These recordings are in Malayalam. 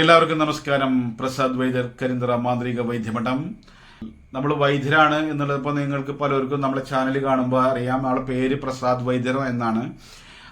എല്ലാവർക്കും നമസ്കാരം. പ്രസാദ് വൈദ്യർ കരിന്തറ മാന്ത്രിക വൈദ്യമഠം. നമ്മൾ വൈദ്യരാണ് എന്നുള്ളത് നിങ്ങൾക്ക് പലർക്കും നമ്മളെ ചാനൽ കാണുമ്പോൾ അറിയാം. ആളെ പേര് പ്രസാദ് വൈദ്യർ എന്നാണ്.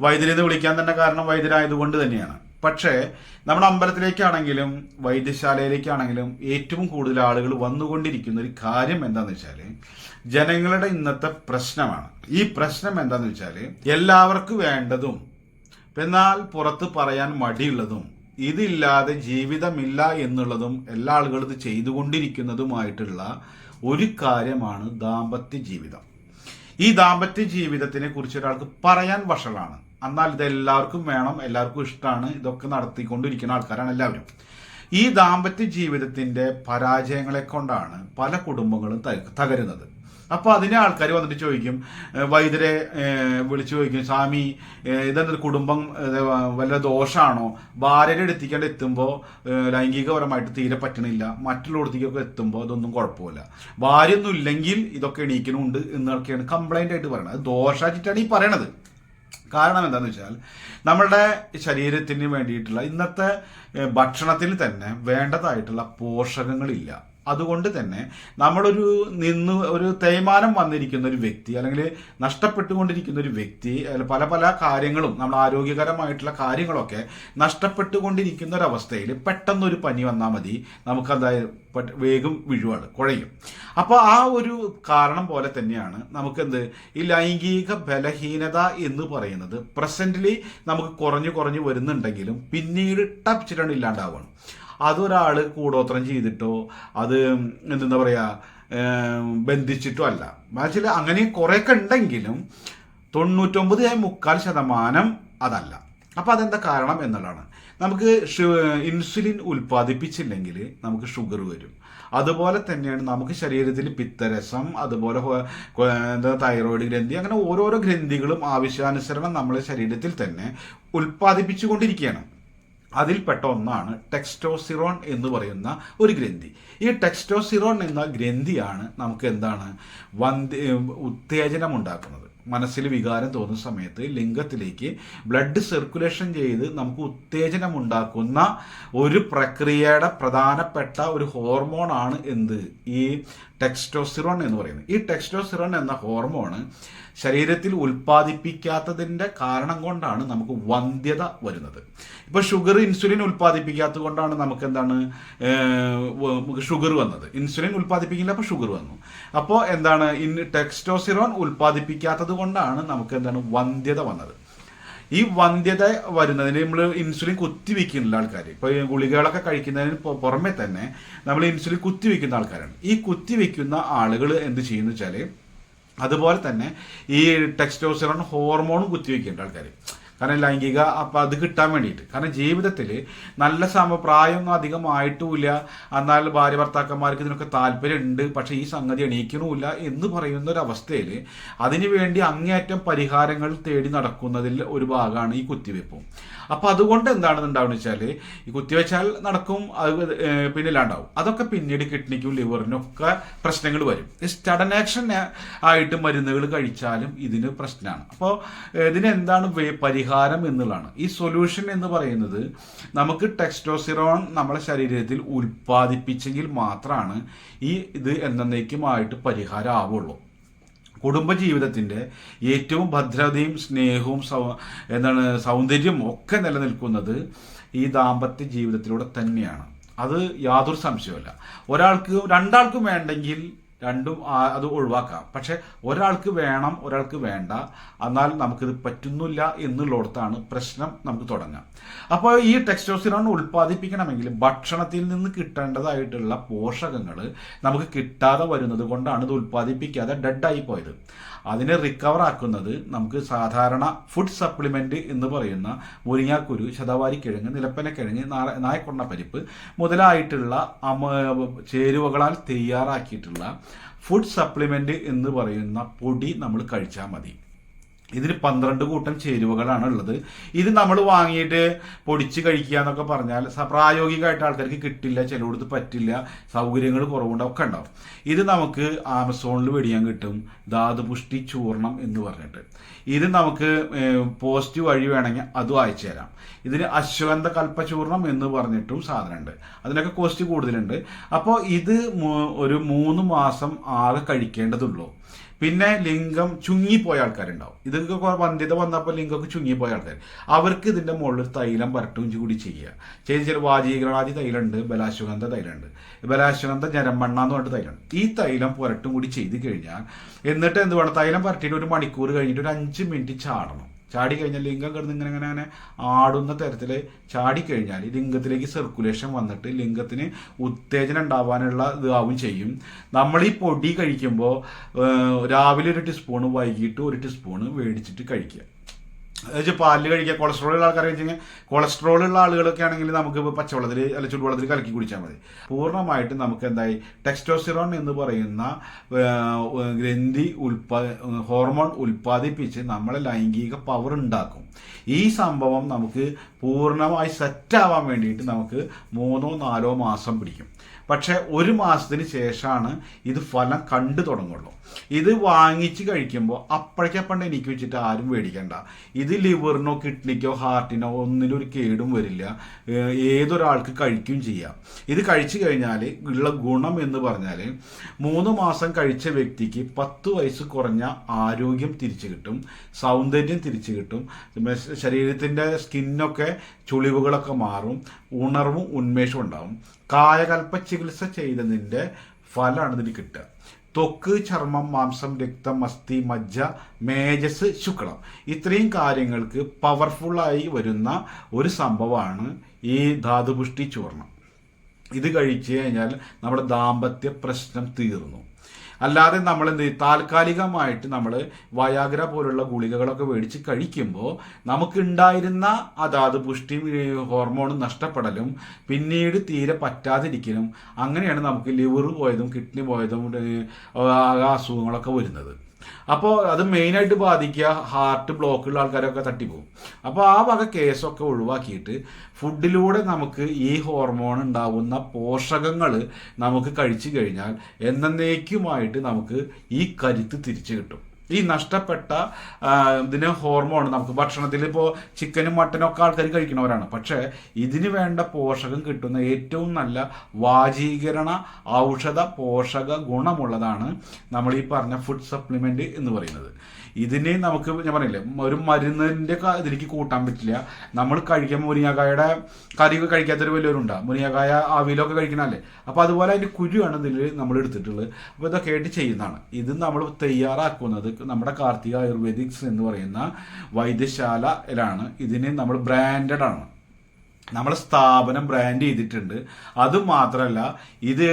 വൈദ്യരെന്ന് വിളിക്കാൻ തന്നെ കാരണം വൈദ്യരായതുകൊണ്ട് തന്നെയാണ്. പക്ഷേ നമ്മുടെ അമ്പലത്തിലേക്കാണെങ്കിലും വൈദ്യശാലയിലേക്കാണെങ്കിലും ഏറ്റവും കൂടുതൽ ആളുകൾ വന്നുകൊണ്ടിരിക്കുന്ന ഒരു കാര്യം എന്താണെന്ന് വെച്ചാൽ ജനങ്ങളുടെ ഇന്നത്തെ പ്രശ്നമാണ്. ഈ പ്രശ്നം എന്താണെന്ന് വെച്ചാൽ എല്ലാവർക്കും വേണ്ടതും എന്നാൽ പുറത്ത് പറയാൻ മടിയുള്ളതും ഇതില്ലാതെ ജീവിതമില്ല എന്നുള്ളതും എല്ലാ ആളുകളും ഇത് ചെയ്തുകൊണ്ടിരിക്കുന്നതുമായിട്ടുള്ള ഒരു കാര്യമാണ് ദാമ്പത്യ ജീവിതം. ഈ ദാമ്പത്യ ജീവിതത്തിനെ കുറിച്ച് ഒരാൾക്ക് പറയാൻ വഷളാണ്. എന്നാൽ ഇത് എല്ലാവർക്കും വേണം എല്ലാവർക്കും ഇഷ്ടമാണ് ഇതൊക്കെ നടത്തിക്കൊണ്ടിരിക്കുന്ന ആൾക്കാരാണ് എല്ലാവരും. ഈ ദാമ്പത്യ ജീവിതത്തിന്റെ പരാജയങ്ങളെ കൊണ്ടാണ് പല കുടുംബങ്ങളും തകരുന്നത്. അപ്പോൾ അതിനെ ആൾക്കാർ വന്നിട്ട് ചോദിക്കും വൈദ്യരെ വിളിച്ചു ചോദിക്കും സ്വാമി ഇതെന്തൊരു കുടുംബം വല്ല ദോഷമാണോ ഭാര്യയുടെ അടുത്തേക്കാണ്ട് എത്തുമ്പോൾ ലൈംഗികപരമായിട്ട് തീരെ പറ്റണില്ല. മറ്റുള്ളടത്തേക്കൊക്കെ എത്തുമ്പോൾ അതൊന്നും കുഴപ്പമില്ല. ഭാര്യയൊന്നും ഇല്ലെങ്കിൽ ഇതൊക്കെ എണീക്കണമുണ്ട് എന്നൊക്കെയാണ് കംപ്ലൈന്റ് ആയിട്ട് പറയുന്നത് അത് ദോഷമായിട്ടാണ് ഈ പറയണത്. കാരണം എന്താണെന്ന് വെച്ചാൽ നമ്മുടെ ശരീരത്തിന് വേണ്ടിയിട്ടുള്ള ഇന്നത്തെ ഭക്ഷണത്തിൽ തന്നെ വേണ്ടതായിട്ടുള്ള പോഷകങ്ങളില്ല. അതുകൊണ്ട് തന്നെ നമ്മളൊരു നിന്ന് ഒരു തേയ്മാനം വന്നിരിക്കുന്ന ഒരു വ്യക്തി അല്ലെങ്കിൽ നഷ്ടപ്പെട്ടുകൊണ്ടിരിക്കുന്ന ഒരു വ്യക്തി പല പല കാര്യങ്ങളും നമ്മൾ ആരോഗ്യകരമായിട്ടുള്ള കാര്യങ്ങളൊക്കെ നഷ്ടപ്പെട്ടുകൊണ്ടിരിക്കുന്ന ഒരവസ്ഥയിൽ പെട്ടെന്നൊരു പനി വന്നാൽ മതി നമുക്കതായത് വേഗം വീഴുവാണ് കുഴയും. അപ്പോൾ ആ ഒരു കാരണം പോലെ തന്നെയാണ് നമുക്കെന്ത്? ഈ ലൈംഗിക ബലഹീനത എന്ന് പറയുന്നത് പ്രസന്റ്ലി നമുക്ക് കുറഞ്ഞു കുറഞ്ഞു വരുന്നുണ്ടെങ്കിലും പിന്നീട് ടപ്പ് ഇല്ലാണ്ടാവുകയാണ് അതൊരാൾ കൂടോത്രം ചെയ്തിട്ടോ അത് എന്താ പറയുക ബന്ധിച്ചിട്ടോ അല്ല. ചില അങ്ങനെ കുറേയൊക്കെ ഉണ്ടെങ്കിലും തൊണ്ണൂറ്റൊമ്പത് മുക്കാൽ ശതമാനം അതല്ല. അപ്പം അതെന്താ കാരണം എന്നുള്ളതാണ്. നമുക്ക് ഇൻസുലിൻ ഉൽപ്പാദിപ്പിച്ചില്ലെങ്കിൽ നമുക്ക് ഷുഗർ വരും. അതുപോലെ തന്നെയാണ് നമുക്ക് ശരീരത്തിൽ പിത്തരസം അതുപോലെ എന്താ തൈറോയിഡ് ഗ്രന്ഥി അങ്ങനെ ഓരോരോ ഗ്രന്ഥികളും ആവശ്യാനുസരണം നമ്മളെ ശരീരത്തിൽ തന്നെ ഉൽപ്പാദിപ്പിച്ചുകൊണ്ടിരിക്കുകയാണ് അതിൽപ്പെട്ട ഒന്നാണ് ടെക്സ്റ്റോസിറോൺ എന്ന് പറയുന്ന ഒരു ഗ്രന്ഥി. ഈ ടെക്സ്റ്റോസിറോൺ എന്ന ഗ്രന്ഥിയാണ് നമുക്ക് എന്താണ്? വന്ധ്യ ഉത്തേജനം ഉണ്ടാക്കുന്നത് മനസ്സിൽ വികാരം തോന്നുന്ന സമയത്ത് ലിംഗത്തിലേക്ക് ബ്ലഡ് സർക്കുലേഷൻ ചെയ്ത് നമുക്ക് ഉത്തേജനം ഉണ്ടാക്കുന്ന ഒരു പ്രക്രിയയുടെ പ്രധാനപ്പെട്ട ഒരു ഹോർമോണാണ് എന്ത്? ഈ ടെക്സ്റ്റോസിറോൺ എന്ന് പറയുന്നത്. ഈ ടെക്സ്റ്റോസിറോൺ എന്ന ഹോർമോണ് ശരീരത്തിൽ ഉൽപ്പാദിപ്പിക്കാത്തതിന്റെ കാരണം കൊണ്ടാണ് നമുക്ക് വന്ധ്യത വരുന്നത്. ഇപ്പോൾ ഷുഗർ ഇൻസുലിൻ ഉൽപ്പാദിപ്പിക്കാത്തത് കൊണ്ടാണ് നമുക്ക് എന്താണ് ഷുഗർ വന്നത്. ഇൻസുലിൻ ഉൽപ്പാദിപ്പിക്കില്ല അപ്പോൾ ഷുഗർ വന്നു. അപ്പോൾ എന്താണ് ഇൻ ടെക്സ്റ്റോസിറോൺ ഉൽപ്പാദിപ്പിക്കാത്തത് കൊണ്ടാണ് നമുക്ക് എന്താണ് വന്ധ്യത വന്നത്. ഈ വന്ധ്യത വരുന്നതിന് നമ്മൾ ഇൻസുലിൻ കുത്തിവെക്കുന്നില്ല ആൾക്കാർ ഇപ്പോൾ ഗുളികകളൊക്കെ കഴിക്കുന്നതിന് പുറമെ തന്നെ നമ്മൾ ഇൻസുലിൻ കുത്തിവെക്കുന്ന ആൾക്കാരാണ്. ഈ കുത്തിവെക്കുന്ന ആളുകൾ എന്ത് ചെയ്യുന്നു വെച്ചാൽ അതുപോലെ തന്നെ ഈ ടെക്സ്റ്റോസിറോൺ ഹോർമോണും കുത്തിവെക്കേണ്ട ആൾക്കാർ കാരണം ലൈംഗിക അപ്പം അത് കിട്ടാൻ വേണ്ടിയിട്ട്. കാരണം ജീവിതത്തിൽ നല്ല സമപ്രായമൊന്നും അധികം ആയിട്ടുമില്ല എന്നാൽ ഭാര്യ ഭർത്താക്കന്മാർക്ക് ഇതിനൊക്കെ താല്പര്യമുണ്ട്. പക്ഷേ ഈ സംഗതി എണീക്കണമില്ല എന്ന് പറയുന്ന ഒരു അവസ്ഥയിൽ അതിനുവേണ്ടി അങ്ങേയറ്റം പരിഹാരങ്ങൾ തേടി നടക്കുന്നതിൽ ഒരു ഭാഗമാണ് ഈ കുത്തിവെപ്പും. അപ്പോൾ അതുകൊണ്ട് എന്താണ് ഉണ്ടാവുന്നത് വെച്ചാൽ ഈ കുത്തിവെച്ചാൽ നടക്കും അത് ഏഹ് പിന്നെ ഇല്ലാണ്ടാവും. അതൊക്കെ പിന്നീട് കിഡ്നിക്കും ലിവറിനും ഒക്കെ പ്രശ്നങ്ങൾ വരും. ഈ സ്റ്റഡനാക്ഷൻ ആയിട്ട് മരുന്നുകൾ കഴിച്ചാലും ഇതിന് പ്രശ്നമാണ് അപ്പോൾ ഇതിനെന്താണ് പരിഹാരം എന്നുള്ളതാണ്. ഈ സൊല്യൂഷൻ എന്ന് പറയുന്നത് നമുക്ക് ടെക്സ്റ്റോസിറോൺ നമ്മുടെ ശരീരത്തിൽ ഉൽപ്പാദിപ്പിച്ചെങ്കിൽ മാത്രമാണ് ഈ ഇത് എന്നേക്കുമായിട്ട് പരിഹാരം ആവുള്ളൂ കുടുംബജീവിതത്തിന്റെ ഏറ്റവും ഭദ്രതയും സ്നേഹവും സൗ എന്താണ് സൗന്ദര്യവും ഒക്കെ നിലനിൽക്കുന്നത് ഈ ദാമ്പത്യ ജീവിതത്തിലൂടെ തന്നെയാണ്. അത് യാതൊരു സംശയമല്ല ഒരാൾക്ക് രണ്ടാൾക്കും വേണ്ടെങ്കിൽ രണ്ടും അത് ഒഴിവാക്കാം. പക്ഷെ ഒരാൾക്ക് വേണം ഒരാൾക്ക് വേണ്ട. എന്നാൽ നമുക്കിത് പറ്റുന്നില്ല എന്നുള്ളിടത്താണ് പ്രശ്നം നമുക്ക് തുടങ്ങാം. അപ്പോൾ ഈ ടെക്സ്റ്റോസിറോൺ ഉൽപ്പാദിപ്പിക്കണമെങ്കിൽ ഭക്ഷണത്തിൽ നിന്ന് കിട്ടേണ്ടതായിട്ടുള്ള പോഷകങ്ങൾ നമുക്ക് കിട്ടാതെ വരുന്നത് കൊണ്ടാണ് ഇത് ഉൽപ്പാദിപ്പിക്കാതെ ഡെഡായി പോയത്. അതിനെ റിക്കവർ ആക്കുന്നത് നമുക്ക് സാധാരണ ഫുഡ് സപ്ലിമെന്റ് എന്ന് പറയുന്ന മുരിങ്ങാക്കുരു നിലപ്പന കിഴങ്ങ് നായക്കൊണ്ണ പരിപ്പ് മുതലായിട്ടുള്ള അമ ചേരുവകളാൽ തയ്യാറാക്കിയിട്ടുള്ള ഫുഡ് സപ്ലിമെന്റ് എന്ന് പറയുന്ന പൊടി നമ്മൾ കഴിച്ചാൽ മതി. ഇതിന് പന്ത്രണ്ട് കൂട്ടം ചേരുവകളാണ് ഉള്ളത്. ഇത് നമ്മൾ വാങ്ങിയിട്ട് പൊടിച്ച് കഴിക്കുക എന്നൊക്കെ പറഞ്ഞാൽ പ്രായോഗികമായിട്ട് ആൾക്കാർക്ക് കിട്ടില്ല ചിലയിടത്ത് പറ്റില്ല സൗകര്യങ്ങൾ കുറവുണ്ടാവും ഒക്കെ ഉണ്ടാവും. ഇത് നമുക്ക് ആമസോണിൽ വെടിയാൻ കിട്ടും ധാതുപുഷ്ടി ചൂർണം എന്ന് പറഞ്ഞിട്ട്. ഇത് നമുക്ക് പോസ്റ്റ് വഴി വേണമെങ്കിൽ അതും അയച്ചു തരാം. ഇതിന് അശ്വഗന്ധ കൽപ്പചൂർണം എന്ന് പറഞ്ഞിട്ടും സാധനമുണ്ട്. അതിനൊക്കെ കോസ്റ്റ് കൂടുതലുണ്ട്. അപ്പോൾ ഇത് ഒരു മൂന്ന് മാസം ആകെ കഴിക്കേണ്ടതുള്ളൂ. പിന്നെ ലിംഗം ചുങ്ങിപ്പോയ ആൾക്കാരുണ്ടാവും. ഇതൊക്കെ വന്ധ്യത വന്നപ്പോൾ ലിംഗമൊക്കെ ചുങ്ങിപ്പോയ ആൾക്കാർ അവർക്ക് ഇതിന്റെ മുകളിൽ തൈലം പരട്ടും കൂടി ചെയ്യുക ചെയ്ത് ചില വാചീകരണാദി തൈലുണ്ട് ബലാശ്വഗന്ധ തൈലുണ്ട് ബലാശ്വഗന്ധ ജരമണ്ണ എന്ന് പറഞ്ഞിട്ട് തൈലുണ്ട് ഈ തൈലം പുരട്ടും കൂടി ചെയ്ത് കഴിഞ്ഞാൽ എന്നിട്ട് എന്ത് വേണം? തൈലം പരട്ടിയിട്ട് ഒരു മണിക്കൂർ കഴിഞ്ഞിട്ട് ഒരു അഞ്ച് മിനിറ്റ് ചാടണം. ചാടി കഴിഞ്ഞാൽ ലിംഗം കിടന്ന് ഇങ്ങനെ ഇങ്ങനെ അങ്ങനെ ആടുന്ന തരത്തിൽ ചാടി കഴിഞ്ഞാൽ ലിംഗത്തിലേക്ക് സർക്കുലേഷൻ വന്നിട്ട് ലിംഗത്തിന് ഉത്തേജനം ഉണ്ടാവാനുള്ള ഇതാവും ചെയ്യും. നമ്മൾ ഈ പൊടി കഴിക്കുമ്പോൾ രാവിലെ ഒരു ടീസ്പൂണ് വൈകിട്ട് ഒരു ടീസ്പൂണ് മേടിച്ചിട്ട് കഴിക്കുക. എന്നുവെച്ചാൽ പാലിൽ കഴിക്കുക കൊളസ്ട്രോൾ ഉള്ള ആൾക്കാരെ വെച്ച് കഴിഞ്ഞാൽ കൊളസ്ട്രോൾ ഉള്ള ആളുകളൊക്കെ ആണെങ്കിൽ നമുക്ക് പച്ചവെള്ളത്തിൽ അല്ല ചുടുവെള്ളത്തിൽ കലക്കി കുടിച്ചാൽ മതി. പൂർണമായിട്ടും നമുക്ക് എന്തായി? ടെക്സ്റ്റോസിറോൺ എന്ന് പറയുന്ന ഗ്രന്ഥി ഉൽപാ ഹോർമോൺ ഉൽപ്പാദിപ്പിച്ച് നമ്മളെ ലൈംഗിക പവർ ഉണ്ടാക്കും. ഈ സംഭവം നമുക്ക് പൂർണമായി സെറ്റാവാൻ വേണ്ടിയിട്ട് നമുക്ക് മൂന്നോ നാലോ മാസം പിടിക്കും. പക്ഷേ ഒരു മാസത്തിന് ശേഷമാണ് ഇത് ഫലം കണ്ടു തുടങ്ങുള്ളൂ. ഇത് വാങ്ങിച്ച് കഴിക്കുമ്പോൾ അപ്പോഴേക്കപ്പണ്ട് എനിക്ക് വെച്ചിട്ട് ആരും മേടിക്കണ്ട ഇത് ലിവറിനോ കിഡ്നിക്കോ ഹാർട്ടിനോ ഒന്നിനും ഒരു കേടും വരില്ല. ഏതൊരാൾക്ക് കഴിക്കുകയും ചെയ്യാം. ഇത് കഴിച്ചു കഴിഞ്ഞാൽ ഉള്ള ഗുണം എന്ന് പറഞ്ഞാൽ മൂന്ന് മാസം കഴിച്ച വ്യക്തിക്ക് പത്ത് വയസ്സ് കുറഞ്ഞ ആരോഗ്യം തിരിച്ചു കിട്ടും സൗന്ദര്യം തിരിച്ചു കിട്ടും. ശരീരത്തിന്റെ സ്കിന്നൊക്കെ ചുളിവുകളൊക്കെ മാറും ഉണർവും ഉന്മേഷവും ഉണ്ടാവും. കായകൽപ്പ ചികിത്സ ചെയ്തതിന്റെ ഫലമാണ് ഇതിന് കിട്ടുക. ത്വക്ക് ചർമ്മം മാംസം രക്തം അസ്ഥി മജ്ജ മേജസ് ശുക്ലം. ഇത്രയും കാര്യങ്ങൾക്ക് പവർഫുള്ളായി വരുന്ന ഒരു സംഭവമാണ് ഈ ധാതുപുഷ്ടി ചൂർണം ഇത് കഴിച്ചു കഴിഞ്ഞാൽ നമ്മുടെ ദാമ്പത്യ പ്രശ്നം തീർന്നു. അല്ലാതെ നമ്മൾ എന്ത്? താൽക്കാലികമായിട്ട് നമ്മൾ വയാഗ്ര പോലുള്ള ഗുളികകളൊക്കെ മേടിച്ച് കഴിക്കുമ്പോൾ നമുക്കുണ്ടായിരുന്ന അതാത് പുഷ്ടിയും ഹോർമോൺ നഷ്ടപ്പെടലും പിന്നീട് തീരെ പറ്റാതിരിക്കലും അങ്ങനെയാണ് നമുക്ക് ലിവർ പോയതും കിഡ്നി പോയതും അസുഖങ്ങളൊക്കെ വരുന്നത് അപ്പോൾ അത് മെയിനായിട്ട് ബാധിക്കുക ഹാർട്ട് ബ്ലോക്കുള്ള ആൾക്കാരൊക്കെ തട്ടിപ്പോകും അപ്പോൾ ആ വക കേസൊക്കെ ഒഴിവാക്കിയിട്ട് ഫുഡിലൂടെ നമുക്ക് ഈ ഹോർമോൺ ഉണ്ടാവുന്ന പോഷകങ്ങൾ നമുക്ക് കഴിച്ചു കഴിഞ്ഞാൽ എന്നേക്കുമായിട്ട് നമുക്ക് ഈ കരുത്ത് തിരിച്ചു കിട്ടും. ഈ നഷ്ടപ്പെട്ട ഇതിന് ഹോർമോൺ നമുക്ക് ഭക്ഷണത്തിൽ ഇപ്പോൾ ചിക്കനും മട്ടനും ഒക്കെ ആൾക്കാർ കഴിക്കുന്നവരാണ്. പക്ഷേ ഇതിന് വേണ്ട പോഷകം കിട്ടുന്ന ഏറ്റവും നല്ല വാചീകരണ ഔഷധ പോഷക ഗുണമുള്ളതാണ് നമ്മൾ ഈ പറഞ്ഞ ഫുഡ് സപ്ലിമെന്റ് എന്ന് പറയുന്നത്. ഇതിന് നമുക്ക് ഞാൻ പറഞ്ഞില്ലേ ഒരു മരുന്നിന്റെ ഇതിലേക്ക് കൂട്ടാൻ പറ്റില്ല. നമ്മൾ കഴിക്കുമ്പോൾ മുരിങ്ങാക്കായുടെ കറിയൊക്കെ കഴിക്കാത്തൊരു വലിയവരുണ്ടാവും മുരിങ്ങാക്കായ ആവിയിലൊക്കെ കഴിക്കണല്ലേ അപ്പോൾ അതുപോലെ അതിന്റെ കുരുവാണ് ഇതിൽ നമ്മൾ എടുത്തിട്ടുള്ളത്. അപ്പോൾ ഇതൊക്കെ ആയിട്ട് ചെയ്യുന്നതാണ്. ഇത് നമ്മൾ തയ്യാറാക്കുന്നത് നമ്മുടെ കാർത്തിക ആയുർവേദിക്സ് എന്ന് പറയുന്ന വൈദ്യശാലയിലാണ്. ഇതിന് നമ്മൾ ബ്രാൻഡഡ് ആണ്. നമ്മളെ സ്ഥാപനം ബ്രാൻഡ് ചെയ്തിട്ടുണ്ട്. അത് മാത്രമല്ല ഇത്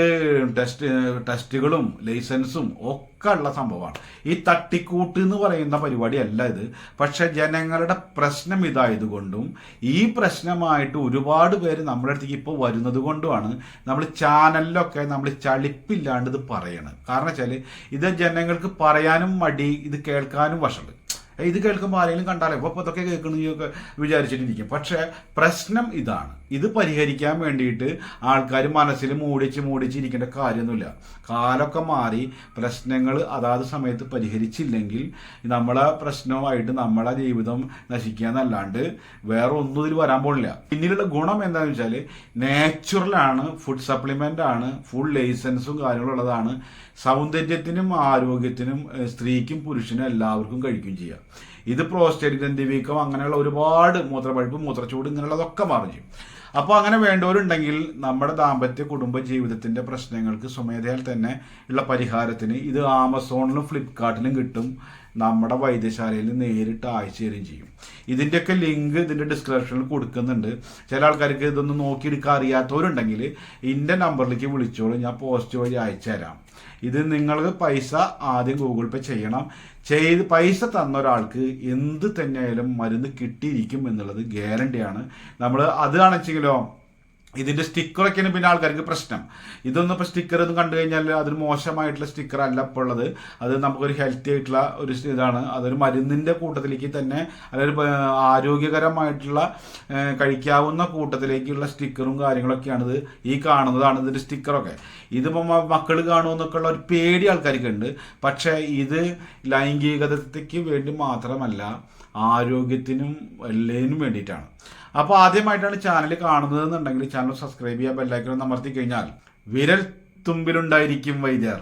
ടെസ്റ്റ് ടെസ്റ്റുകളും ലൈസൻസും ഒക്കെ ഉള്ള സംഭവമാണ്. ഈ തട്ടിക്കൂട്ട് എന്ന് പറയുന്ന പരിപാടിയല്ല ഇത്. പക്ഷെ ജനങ്ങളുടെ പ്രശ്നം ഇതായതുകൊണ്ടും ഈ പ്രശ്നമായിട്ട് ഒരുപാട് പേര് നമ്മുടെ അടുത്തേക്ക് ഇപ്പോൾ വരുന്നത് കൊണ്ടുമാണ് നമ്മൾ ചാനലിലൊക്കെ നമ്മൾ ചളിപ്പില്ലാണ്ട് ഇത് പറയണത് കാരണം വെച്ചാൽ ഇത് ജനങ്ങൾക്ക് പറയാനും മടി ഇത് കേൾക്കാനും വഷൾ. ഇത് കേൾക്കുമ്പോൾ ആരെങ്കിലും കണ്ടാലേ ഇപ്പോൾ ഇതൊക്കെ കേൾക്കണമെന്ന് വിചാരിച്ചിട്ടിരിക്കും. പക്ഷേ പ്രശ്നം ഇതാണ്. ഇത് പരിഹരിക്കാൻ വേണ്ടിയിട്ട് ആൾക്കാർ മനസ്സിൽ മൂടിച്ച് മൂടിച്ച് ഇരിക്കേണ്ട കാര്യമൊന്നുമില്ല. കാലമൊക്കെ മാറി പ്രശ്നങ്ങൾ അതാത് സമയത്ത് പരിഹരിച്ചില്ലെങ്കിൽ നമ്മളെ പ്രശ്നവുമായിട്ട് നമ്മളെ ജീവിതം നശിക്കുക എന്നല്ലാണ്ട് വേറെ ഒന്നും ഇതിൽ വരാൻ പോണില്ല പിന്നീടുള്ള ഗുണം എന്താണെന്ന് വെച്ചാൽ നാച്ചുറലാണ് ഫുഡ് സപ്ലിമെന്റ് ആണ് ഫുൾ ലൈസൻസും കാര്യങ്ങളുള്ളതാണ് സൗന്ദര്യത്തിനും ആരോഗ്യത്തിനും സ്ത്രീക്കും പുരുഷനും എല്ലാവർക്കും കഴിക്കുകയും ചെയ്യാം ഇത് പ്രോസ്റ്റേറ്റ് ഗ്രന്ഥി വീക്കം അങ്ങനെയുള്ള ഒരുപാട് മൂത്രപ്പഴുപ്പ് മൂത്രച്ചൂട് ഇങ്ങനെയുള്ളതൊക്കെ മാറും ചെയ്യും. അപ്പോൾ അങ്ങനെ വേണ്ടവരുണ്ടെങ്കിൽ നമ്മുടെ ദാമ്പത്യ കുടുംബ ജീവിതത്തിന്റെ പ്രശ്നങ്ങൾക്ക് സ്വമേധയാൽ തന്നെ ഉള്ള പരിഹാരത്തിന് ഇത് ആമസോണിലും ഫ്ലിപ്കാർട്ടിലും കിട്ടും. നമ്മുടെ വൈദ്യശാലയിൽ നേരിട്ട് അയച്ചു തരികയും ചെയ്യും. ഇതിന്റെയൊക്കെ ലിങ്ക് ഇതിന്റെ ഡിസ്ക്രിപ്ഷനിൽ കൊടുക്കുന്നുണ്ട്. ചില ആൾക്കാർക്ക് ഇതൊന്നും നോക്കിയെടുക്കാൻ അറിയാത്തവരുണ്ടെങ്കിൽ എന്റെ നമ്പറിലേക്ക് വിളിച്ചോളൂ. ഞാൻ പോസ്റ്റ് വഴി അയച്ചു തരാം. ഇത് നിങ്ങൾക്ക് പൈസ ആദ്യം ഗൂഗിൾ പേ ചെയ്യണം. ചെയ്ത് പൈസ തന്ന ഒരാൾക്ക് എന്ത് തന്നെയായാലും മരുന്ന് കിട്ടിയിരിക്കും എന്നുള്ളത് ഗ്യാരണ്ടിയാണ് നമ്മൾ അതാണെച്ചെങ്കിലോ ഇതിന്റെ സ്റ്റിക്കറൊക്കെയാണ് പിന്നെ ആൾക്കാർക്ക് പ്രശ്നം. ഇതൊന്നും ഇപ്പോൾ സ്റ്റിക്കർ ഒന്നും കണ്ടു കഴിഞ്ഞാൽ അതൊരു മോശമായിട്ടുള്ള സ്റ്റിക്കർ അല്ല ഇപ്പോൾ ഉള്ളത്. അത് നമുക്കൊരു ഹെൽത്തി ആയിട്ടുള്ള ഒരു ഇതാണ്. അതൊരു മരുന്നിന്റെ കൂട്ടത്തിലേക്ക് തന്നെ അതൊരു ആരോഗ്യകരമായിട്ടുള്ള കഴിക്കാവുന്ന കൂട്ടത്തിലേക്കുള്ള സ്റ്റിക്കറും കാര്യങ്ങളൊക്കെയാണ് ഇത് ഈ കാണുന്നതാണ് ഇതിന്റെ സ്റ്റിക്കറൊക്കെ. ഇതിപ്പോൾ മക്കൾ കാണുമെന്നൊക്കെ ഉള്ള ഒരു പേടി ആൾക്കാർക്ക് ഉണ്ട് പക്ഷേ ഇത് ലൈംഗികതയ്ക്ക് വേണ്ടി മാത്രമല്ല ആരോഗ്യത്തിനും എല്ലാത്തിനും വേണ്ടിയിട്ടാണ്. അപ്പോൾ ആദ്യമായിട്ടാണ് ചാനൽ കാണുന്നത് എന്നുണ്ടെങ്കിൽ ചാനൽ സബ്സ്ക്രൈബ് ചെയ്യുക ബെല്ലൈക്കൺ അമർത്തി കഴിഞ്ഞാൽ വിരൽ തുമ്പിലുണ്ടായിരിക്കും വൈദ്യർ.